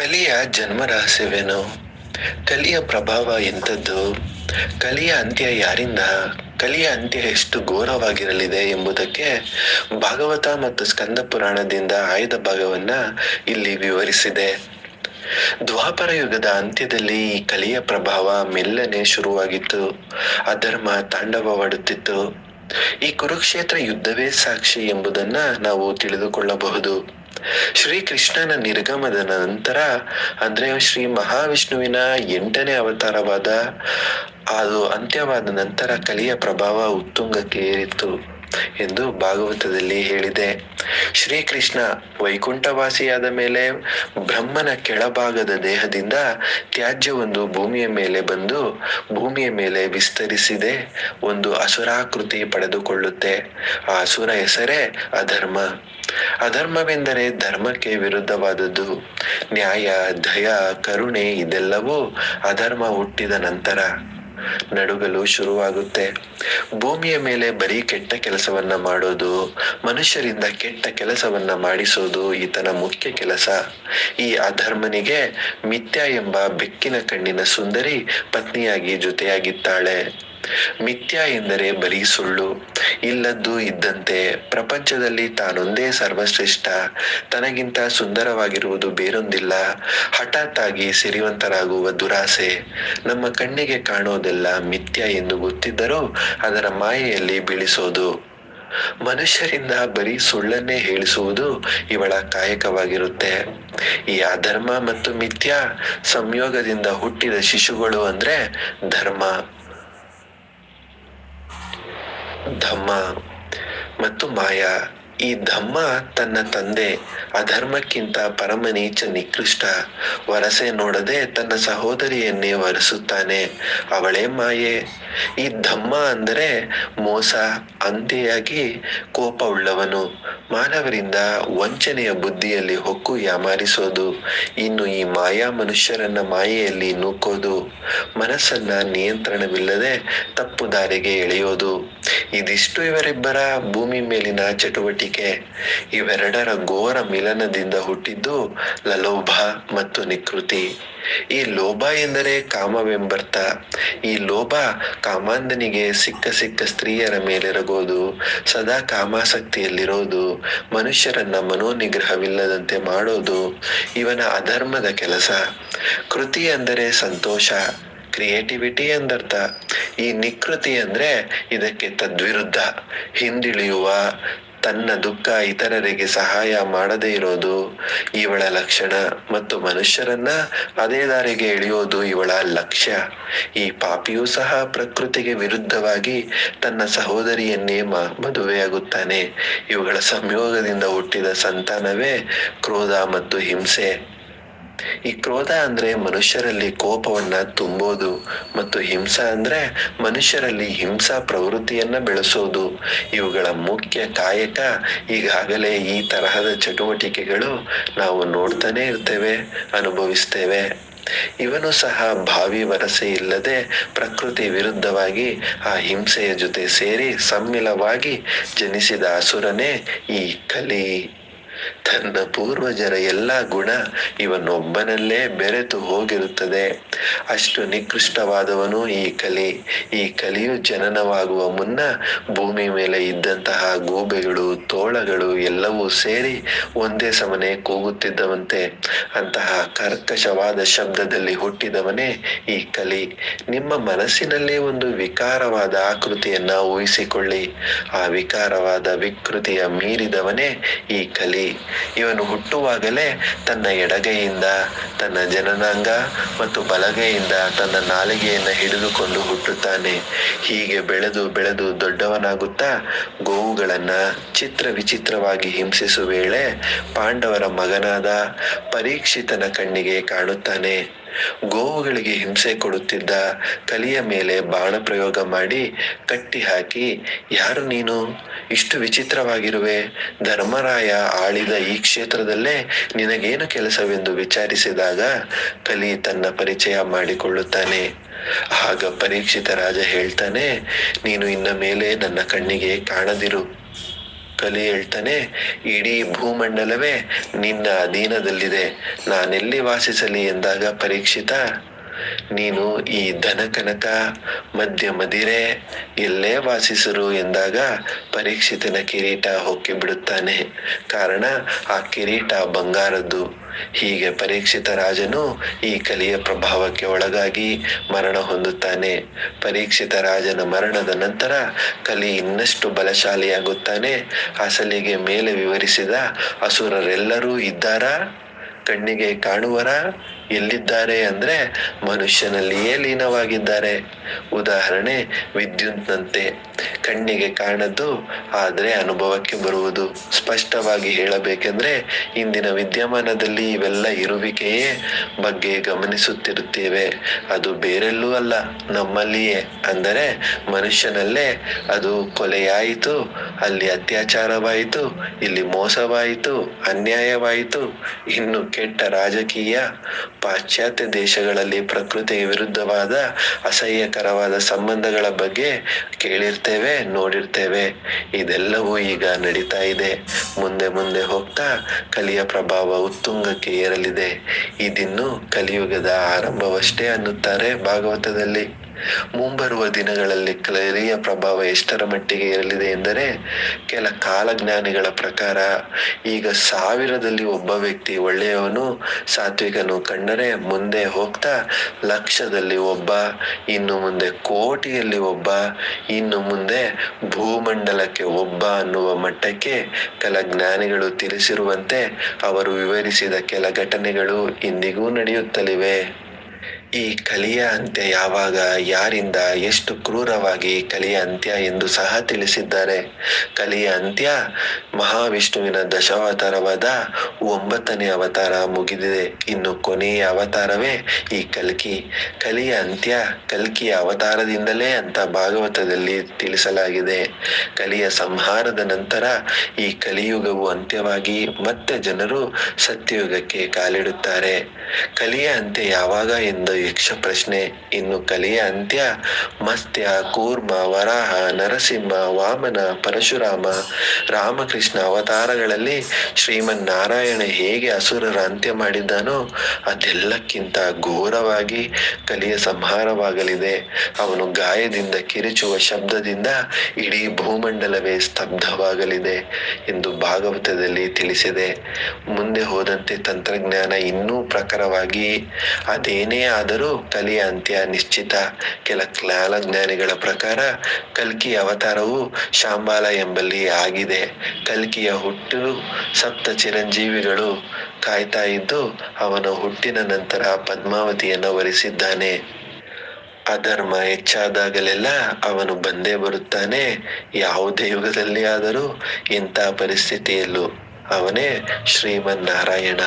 ಕಲಿಯ ಜನ್ಮ ರಹಸ್ಯವೇನು ಕಲಿಯ ಪ್ರಭಾವ ಎಂಥದ್ದು? ಕಲಿಯ ಅಂತ್ಯ ಯಾರಿಂದ? ಕಲಿಯ ಅಂತ್ಯ ಎಷ್ಟು ಘೋರವಾಗಿರಲಿದೆ ಎಂಬುದಕ್ಕೆ ಭಾಗವತ ಮತ್ತು ಸ್ಕಂದ ಪುರಾಣದಿಂದ ಆಯ್ದ ಭಾಗವನ್ನ ಇಲ್ಲಿ ವಿವರಿಸಿದೆ. ದ್ವಾಪರ ಯುಗದ ಅಂತ್ಯದಲ್ಲಿ ಈ ಕಲಿಯ ಪ್ರಭಾವ ಮೆಲ್ಲನೆ ಶುರುವಾಗಿತ್ತು. ಅಧರ್ಮ ತಾಂಡವವಾಡುತ್ತಿತ್ತು. ಈ ಕುರುಕ್ಷೇತ್ರ ಯುದ್ಧವೇ ಸಾಕ್ಷಿ ಎಂಬುದನ್ನ ನಾವು ತಿಳಿದುಕೊಳ್ಳಬಹುದು. ಶ್ರೀಕೃಷ್ಣನ ನಿರ್ಗಮದ ನಂತರ ಅಂದ್ರೆ ಶ್ರೀ ಮಹಾವಿಷ್ಣುವಿನ ಎಂಟನೇ ಅವತಾರವಾದ, ಅದು ಅಂತ್ಯವಾದ ನಂತರ ಕಲಿಯ ಪ್ರಭಾವ ಉತ್ತುಂಗಕ್ಕೆ ಏರಿತ್ತು ಎಂದು ಭಾಗವತದಲ್ಲಿ ಹೇಳಿದೆ. ಶ್ರೀಕೃಷ್ಣ ವೈಕುಂಠವಾಸಿಯಾದ ಮೇಲೆ ಬ್ರಹ್ಮನ ಕೆಳಭಾಗದ ದೇಹದಿಂದ ತ್ಯಾಜ್ಯವೊಂದು ಭೂಮಿಯ ಮೇಲೆ ಬಂದು ಭೂಮಿಯ ಮೇಲೆ ವಿಸ್ತರಿಸಿದೆ. ಒಂದು ಅಸುರಾಕೃತಿ ಪಡೆದುಕೊಳ್ಳುತ್ತೆ. ಆ ಅಸುರ ಹೆಸರೇ ಅಧರ್ಮ. ಅಧರ್ಮವೆಂದರೆ ಧರ್ಮಕ್ಕೆ ವಿರುದ್ಧವಾದದ್ದು. ನ್ಯಾಯ ದಯ ಕರುಣೆ ಇದೆಲ್ಲವೂ ಅಧರ್ಮ ಹುಟ್ಟಿದ ನಂತರ. ನಡುಗಲು ಶುರುವಾಗುತ್ತೆ. ಭೂಮಿಯ ಮೇಲೆ ಬರೀ ಕೆಟ್ಟ ಕೆಲಸವನ್ನ ಮಾಡೋದು, ಮನುಷ್ಯರಿಂದ ಕೆಟ್ಟ ಕೆಲಸವನ್ನ ಮಾಡಿಸೋದು ಈತನ ಮುಖ್ಯ ಕೆಲಸ. ಈ ಅಧರ್ಮನಿಗೆ ಮಿಥ್ಯ ಎಂಬ ಬೆಕ್ಕಿನ ಕಣ್ಣಿನ ಸುಂದರಿ ಪತ್ನಿಯಾಗಿ ಜೊತೆಯಾಗಿದ್ದಾಳೆ. ಮಿಥ್ಯ ಎಂದರೆ ಬರೀ ಸುಳ್ಳು. ಇಲ್ಲದ್ದು ಇದ್ದಂತೆ ಪ್ರಪಂಚದಲ್ಲಿ ತಾನೊಂದೇ ಸರ್ವಶ್ರೇಷ್ಠ. ತನಗಿಂತ ಸುಂದರವಾಗಿರುವುದು ಬೇರೊಂದಿಲ್ಲ. ಹಠಾತ್ ಆಗಿ ಸಿರಿವಂತರಾಗುವ ದುರಾಸೆ. ನಮ್ಮ ಕಣ್ಣಿಗೆ ಕಾಣೋದೆಲ್ಲ ಮಿಥ್ಯ ಎಂದು ಗೊತ್ತಿದ್ದರೂ ಅದರ ಮಾಯೆಯಲ್ಲಿ ಬೀಳಿಸೋದು. ಮನುಷ್ಯರಿಂದ ಬರೀ ಸುಳ್ಳನ್ನೇ ಹೇಳಿಸುವುದು ಇವಳ ಕಾಯಕವಾಗಿರುತ್ತೆ. ಈ ಅಧರ್ಮ ಮತ್ತು ಮಿಥ್ಯ ಸಂಯೋಗದಿಂದ ಹುಟ್ಟಿದ ಶಿಶುಗಳು ಅಂದ್ರೆ ಧರ್ಮ. ಧಮ್ಮ ಮತ್ತು ಮಾಯಾ. ಈ ಧಮ್ಮ ತನ್ನ ತಂದೆ, ಅಧರ್ಮಕ್ಕಿಂತ ಪರಮ ನೀಚ ನಿಕೃಷ್ಟ. ವರಸೆ ನೋಡದೆ ತನ್ನ ಸಹೋದರಿಯನ್ನೇ ವರಸುತ್ತಾನೆ. ಅವಳೇ ಮಾಯೆ. ಈ ಧಮ್ಮ ಅಂದರೆ ಮೋಸ ಅಂತೆಯಾಗಿ ಕೋಪವುಳ್ಳವನು. ಮಾನವರಿಂದ ವಂಚನೆಯ ಬುದ್ಧಿಯಲ್ಲಿ ಹೊಕ್ಕು ಯಾಮಾರಿಸೋದು. ಇನ್ನು ಈ ಮಾಯಾ ಮನುಷ್ಯರನ್ನ ಮಾಯೆಯಲ್ಲಿ ನೂಕೋದು. ಮನಸ್ಸನ್ನ ನಿಯಂತ್ರಣವಿಲ್ಲದೆ ತಪ್ಪು ದಾರಿಗೆ ಎಳೆಯೋದು. ಇದಿಷ್ಟು ಇವರಿಬ್ಬರ ಭೂಮಿ ಮೇಲಿನ ಚಟುವಟಿಕೆ, ಇವೆರಡರ ಘೋರ ಮಿಲನದಿಂದ ಹುಟ್ಟಿದ್ದು ಲಲೋಭ ಮತ್ತು ನಿಕೃತಿ. ಈ ಲೋಭ ಎಂದರೆ ಕಾಮವೆಂಬರ್ಥ. ಈ ಲೋಭ ಕಾಮಾಂಧನಿಗೆ ಸಿಕ್ಕ ಸಿಕ್ಕ ಸ್ತ್ರೀಯರ ಮೇಲೆರಗೋದು, ಸದಾ ಕಾಮಾಸಕ್ತಿಯಲ್ಲಿರೋದು, ಮನುಷ್ಯರನ್ನ ಮನೋನಿಗ್ರಹವಿಲ್ಲದಂತೆ ಮಾಡೋದು ಇವನ ಅಧರ್ಮದ ಕೆಲಸ. ಕೃತಿ ಅಂದರೆ ಸಂತೋಷ, ಕ್ರಿಯೇಟಿವಿಟಿ ಎಂದರ್ಥ. ಈ ನಿಕೃತಿ ಅಂದ್ರೆ ಇದಕ್ಕೆ ತದ್ವಿರುದ್ಧ. ಹಿಂದಿಳಿಯುವ ತನ್ನ ದುಃಖ ಇತರರಿಗೆ ಸಹಾಯ ಮಾಡದೇ ಇರೋದು ಇವಳ ಲಕ್ಷಣ ಮತ್ತು ಮನುಷ್ಯರನ್ನ ಅದೇ ದಾರಿಗೆ ಎಳೆಯೋದು ಇವಳ ಲಕ್ಷ್ಯ. ಈ ಪಾಪಿಯೂ ಸಹ ಪ್ರಕೃತಿಗೆ ವಿರುದ್ಧವಾಗಿ ತನ್ನ ಸಹೋದರಿಯನ್ನೇ ಮದುವೆಯಾಗುತ್ತಾನೆ. ಇವುಗಳ ಸಂಯೋಗದಿಂದ ಹುಟ್ಟಿದ ಸಂತಾನವೇ ಕ್ರೋಧ ಮತ್ತು ಹಿಂಸೆ. ಈ ಕ್ರೋಧ ಅಂದ್ರೆ ಮನುಷ್ಯರಲ್ಲಿ ಕೋಪವನ್ನ ತುಂಬೋದು ಮತ್ತು ಹಿಂಸಾ ಅಂದ್ರೆ ಮನುಷ್ಯರಲ್ಲಿ ಹಿಂಸಾ ಪ್ರವೃತ್ತಿಯನ್ನ ಬೆಳೆಸೋದು. ಇವುಗಳ ಮುಖ್ಯ ಕಾಯಕ ಈಗಾಗಲೇ ಈ ತರಹದ ಚಟುವಟಿಕೆಗಳು ನಾವು ನೋಡ್ತಾನೆ ಇರ್ತೇವೆ, ಅನುಭವಿಸ್ತೇವೆ. ಇವನು ಸಹ ಭಾವಿ ವರಸೆ ಇಲ್ಲದೆ ಪ್ರಕೃತಿ ವಿರುದ್ಧವಾಗಿ ಆ ಹಿಂಸೆಯ ಜೊತೆ ಸೇರಿ ಸಮ್ಮಿಲವಾಗಿ ಜನಿಸಿದ ಅಸುರನೇ ಈ ಕಲಿ. ತನ್ನ ಪೂರ್ವಜರ ಎಲ್ಲ ಗುಣ ಇವನೊಬ್ಬನಲ್ಲೇ ಬೆರೆತು ಹೋಗಿರುತ್ತದೆ. ಅಷ್ಟು ನಿಕೃಷ್ಟವಾದವನು ಈ ಕಲಿ. ಈ ಕಲಿಯು ಜನನವಾಗುವ ಮುನ್ನ ಭೂಮಿ ಮೇಲೆ ಇದ್ದಂತಹ ಗೂಬೆಗಳು, ತೋಳಗಳು ಎಲ್ಲವೂ ಸೇರಿ ಒಂದೇ ಸಮನೆ ಕೂಗುತ್ತಿದ್ದವಂತೆ. ಅಂತಹ ಕರ್ಕಶವಾದ ಶಬ್ದದಲ್ಲಿ ಹುಟ್ಟಿದವನೇ ಈ ಕಲಿ. ನಿಮ್ಮ ಮನಸ್ಸಿನಲ್ಲಿ ಒಂದು ವಿಕಾರವಾದ ಆಕೃತಿಯನ್ನ ಊಹಿಸಿಕೊಳ್ಳಿ. ಆ ವಿಕಾರವಾದ ವಿಕೃತಿಯ ಮೀರಿದವನೇ ಈ ಕಲಿ. ಇವನು ಹುಟ್ಟುವಾಗಲೇ ತನ್ನ ಎಡಗೈಯಿಂದ, ತನ್ನ ಜನನಾಂಗ ಮತ್ತು ಬಲಗೈಯಿಂದ ತನ್ನ ನಾಲಿಗೆಯನ್ನು ಹಿಡಿದುಕೊಂಡು ಹುಟ್ಟುತ್ತಾನೆ. ಹೀಗೆ ಬೆಳೆದು ಬೆಳೆದು ದೊಡ್ಡವನಾಗುತ್ತಾ ಗೋವುಗಳನ್ನ ಚಿತ್ರ ವಿಚಿತ್ರವಾಗಿ ಹಿಂಸಿಸುವ ವೇಳೆ ಪಾಂಡವರ ಮಗನಾದ ಪರೀಕ್ಷಿತನ ಕಣ್ಣಿಗೆ ಕಾಣುತ್ತಾನೆ. ಗೋವುಗಳಿಗೆ ಹಿಂಸೆ ಕೊಡುತ್ತಿದ್ದ ಕಲಿಯ ಮೇಲೆ ಬಾಣ ಪ್ರಯೋಗ ಮಾಡಿ ಕಟ್ಟಿ ಹಾಕಿ ಯಾರು ನೀನು? ಇಷ್ಟು ವಿಚಿತ್ರವಾಗಿರುವೆ. ಧರ್ಮರಾಯ ಆಳಿದ ಈ ಕ್ಷೇತ್ರದಲ್ಲೇ ನಿನಗೇನು ಕೆಲಸವೆಂದು ವಿಚಾರಿಸಿದಾಗ ಕಲಿ ತನ್ನ ಪರಿಚಯ ಮಾಡಿಕೊಳ್ಳುತ್ತಾನೆ. ಆಗ ಪರೀಕ್ಷಿತ ರಾಜ ಹೇಳ್ತಾನೆ, ನೀನು ಇನ್ನ ಮೇಲೆ ನನ್ನ ಕಣ್ಣಿಗೆ ಕಾಣದಿರು. ಕಲಿ ಹೇಳ್ತಾನೆ, ಇಡೀ ಭೂಮಂಡಲವೇ ನಿನ್ನ ಅಧೀನದಲ್ಲಿದೆ. ನಾನೆಲ್ಲಿ ವಾಸಿಸಲಿ? ಎಂದಾಗ ಪರೀಕ್ಷಿತ ನೀನು ಈ ಧನಕನಕ ಮಧ್ಯ ಮದಿರೆ ಎಲ್ಲೇ ವಾಸಿಸರು ಎಂದಾಗ ಪರೀಕ್ಷಿತನ ಕಿರೀಟ ಹೊಕ್ಕಿ ಬಿಡುತ್ತಾನೆ. ಕಾರಣ ಆ ಕಿರೀಟ ಬಂಗಾರದ್ದು. ಹೀಗೆ ಪರೀಕ್ಷಿತ ರಾಜನು ಈ ಕಲಿಯ ಪ್ರಭಾವಕ್ಕೆ ಒಳಗಾಗಿ ಮರಣ ಹೊಂದುತ್ತಾನೆ. ಪರೀಕ್ಷಿತ ರಾಜನ ಮರಣದ ನಂತರ ಕಲಿ ಇನ್ನಷ್ಟು ಬಲಶಾಲಿಯಾಗುತ್ತಾನೆ. ಅಸಲಿಗೆ ಮೇಲೆ ವಿವರಿಸಿದ ಅಸುರರೆಲ್ಲರೂ ಇದ್ದಾರಾ? ಕಣ್ಣಿಗೆ ಕಾಣುವರ ಎಲ್ಲಿದ್ದಾರೆ ಅಂದ್ರೆ ಮನುಷ್ಯನಲ್ಲಿಯೇ ಲೀನವಾಗಿದ್ದಾರೆ ಉದಾಹರಣೆ, ವಿದ್ಯುತ್ನಂತೆ. ಕಣ್ಣಿಗೆ ಕಾಣದ್ದು ಆದರೆ ಅನುಭವಕ್ಕೆ ಬರುವುದು. ಸ್ಪಷ್ಟವಾಗಿ ಹೇಳಬೇಕೆಂದ್ರೆ, ಇಂದಿನ ವಿದ್ಯಮಾನದಲ್ಲಿ ಇವೆಲ್ಲ ಇರುವಿಕೆಯೇ ಬಗ್ಗೆ ಗಮನಿಸುತ್ತಿರುತ್ತೇವೆ. ಅದು ಬೇರೆಲ್ಲೂ ಅಲ್ಲ, ನಮ್ಮಲ್ಲಿಯೇ. ಅಂದರೆ ಮನುಷ್ಯನಲ್ಲೇ ಅದು ಕೊಲೆಯಾಯಿತು, ಅಲ್ಲಿ ಅತ್ಯಾಚಾರವಾಯಿತು, ಇಲ್ಲಿ ಮೋಸವಾಯಿತು, ಅನ್ಯಾಯವಾಯಿತು, ಇನ್ನು ಕೆಟ್ಟ ರಾಜಕೀಯ, ಪಾಶ್ಚಾತ್ಯ ದೇಶಗಳಲ್ಲಿ ಪ್ರಕೃತಿಗೆ ವಿರುದ್ಧವಾದ ಅಸಹ್ಯಕರವಾದ ಸಂಬಂಧಗಳ ಬಗ್ಗೆ ಕೇಳಿರ್ತೇವೆ, ನೋಡಿರ್ತೇವೆ. ಇದೆಲ್ಲವೂ ಈಗ ನಡೀತಾ ಇದೆ. ಮುಂದೆ ಮುಂದೆ ಹೋಗ್ತಾ ಕಲಿಯ ಪ್ರಭಾವ ಉತ್ತುಂಗಕ್ಕೆ ಏರಲಿದೆ. ಇದಿನ್ನು ಕಲಿಯುಗದ ಆರಂಭವಷ್ಟೇ ಅನ್ನುತ್ತಾರೆ ಭಾಗವತದಲ್ಲಿ. ಮುಂಬರುವ ದಿನಗಳಲ್ಲಿ ಕ್ಲರಿಯ ಪ್ರಭಾವ ಎಷ್ಟರ ಮಟ್ಟಿಗೆ ಇರಲಿದೆ ಎಂದರೆ, ಕೆಲ ಕಾಲಜ್ಞಾನಿಗಳ ಪ್ರಕಾರ ಈಗ ಸಾವಿರದಲ್ಲಿ ಒಬ್ಬ ವ್ಯಕ್ತಿ ಒಳ್ಳೆಯವನು, ಸಾತ್ವಿಕನು ಕಂಡರೆ ಮುಂದೆ ಹೋಗ್ತಾ ಲಕ್ಷದಲ್ಲಿ ಒಬ್ಬ, ಇನ್ನು ಮುಂದೆ ಕೋಟಿಯಲ್ಲಿ ಒಬ್ಬ, ಇನ್ನು ಮುಂದೆ ಭೂಮಂಡಲಕ್ಕೆ ಒಬ್ಬ ಅನ್ನುವ ಮಟ್ಟಕ್ಕೆ ಕೆಲ ಜ್ಞಾನಿಗಳು ತಿಳಿಸಿರುವಂತೆ ಅವರು ವಿವರಿಸಿದ ಕೆಲ ಘಟನೆಗಳು ಇಂದಿಗೂ ನಡೆಯುತ್ತಲಿವೆ. ಈ ಕಲಿಯ ಅಂತ್ಯ ಯಾವಾಗ, ಯಾರಿಂದ ಎಷ್ಟು ಕ್ರೂರವಾಗಿ ಕಲಿಯ ಅಂತ್ಯ ಎಂದು ಸಹ ತಿಳಿಸಿದ್ದಾರೆ. ಕಲಿಯ ಅಂತ್ಯ ಮಹಾವಿಷ್ಣುವಿನ ದಶಾವತಾರವಾದ ಒಂಬತ್ತನೇ ಅವತಾರ ಮುಗಿದಿದೆ. ಇನ್ನು ಕೊನೆಯ ಅವತಾರವೇ ಈ ಕಲ್ಕಿ. ಕಲಿಯ ಅಂತ್ಯ ಕಲ್ಕಿಯ ಅವತಾರದಿಂದಲೇ ಅಂತ ಭಾಗವತದಲ್ಲಿ ತಿಳಿಸಲಾಗಿದೆ. ಕಲಿಯ ಸಂಹಾರದ ನಂತರ ಈ ಕಲಿಯುಗವು ಅಂತ್ಯವಾಗಿ ಮತ್ತೆ ಜನರು ಸತ್ಯಯುಗಕ್ಕೆ ಕಾಲಿಡುತ್ತಾರೆ. ಕಲಿಯ ಅಂತ್ಯ ಯಾವಾಗ ಎಂದು ಯಕ್ಷ ಪ್ರಶ್ನೆ, ಇನ್ನು ಕಲಿಯ ಅಂತ್ಯ, ಮಸ್ತ್ಯ, ಕೂರ್ಮ, ವರಾಹ, ನರಸಿಂಹ, ವಾಮನ, ಪರಶುರಾಮ, ರಾಮಕೃಷ್ಣ ಅವತಾರಗಳಲ್ಲಿ ಶ್ರೀಮನ್ ನಾರಾಯಣ ಹೇಗೆ ಅಸುರರ ಅಂತ್ಯ ಮಾಡಿದ್ದಾನೋ ಅದೆಲ್ಲಕ್ಕಿಂತ ಘೋರವಾಗಿ ಕಲಿಯ ಸಂಹಾರವಾಗಲಿದೆ. ಅವನು ಗಾಯದಿಂದ ಕಿರಿಚುವ ಶಬ್ದದಿಂದ ಇಡೀ ಭೂಮಂಡಲವೇ ಸ್ತಬ್ಧವಾಗಲಿದೆ ಎಂದು ಭಾಗವತದಲ್ಲಿ ತಿಳಿಸಿದೆ. ಮುಂದೆ ಹೋದಂತೆ ತಂತ್ರಜ್ಞಾನ ಇನ್ನೂ ಪ್ರಖರವಾಗಿ ಅದೇನೇ ಆದರೂ ಕಲಿಯ ಅಂತ್ಯ ನಿಶ್ಚಿತ. ಕೆಲ ಕಾಲಜ್ಞಾನಿಗಳ ಪ್ರಕಾರ ಕಲ್ಕಿ ಅವತಾರವು ಶಾಂಬಾಲ ಎಂಬಲ್ಲಿ ಆಗಿದೆ. ಕಲ್ಕಿಯ ಹುಟ್ಟು ಸಪ್ತ ಚಿರಂಜೀವಿಗಳು ಕಾಯ್ತಾ ಇದ್ದು ಅವನ ಹುಟ್ಟಿನ ನಂತರ ಪದ್ಮಾವತಿಯನ್ನು ವರಿಸಿದ್ದಾನೆ. ಅಧರ್ಮ ಹೆಚ್ಚಾದಾಗಲೆಲ್ಲ ಅವನು ಬಂದೇ ಬರುತ್ತಾನೆ. ಯಾವುದೇ ಯುಗದಲ್ಲಿ ಆದರೂ ಇಂಥ ಪರಿಸ್ಥಿತಿಯಲ್ಲೂ ಅವನೇ ಶ್ರೀಮನ್ನಾರಾಯಣ.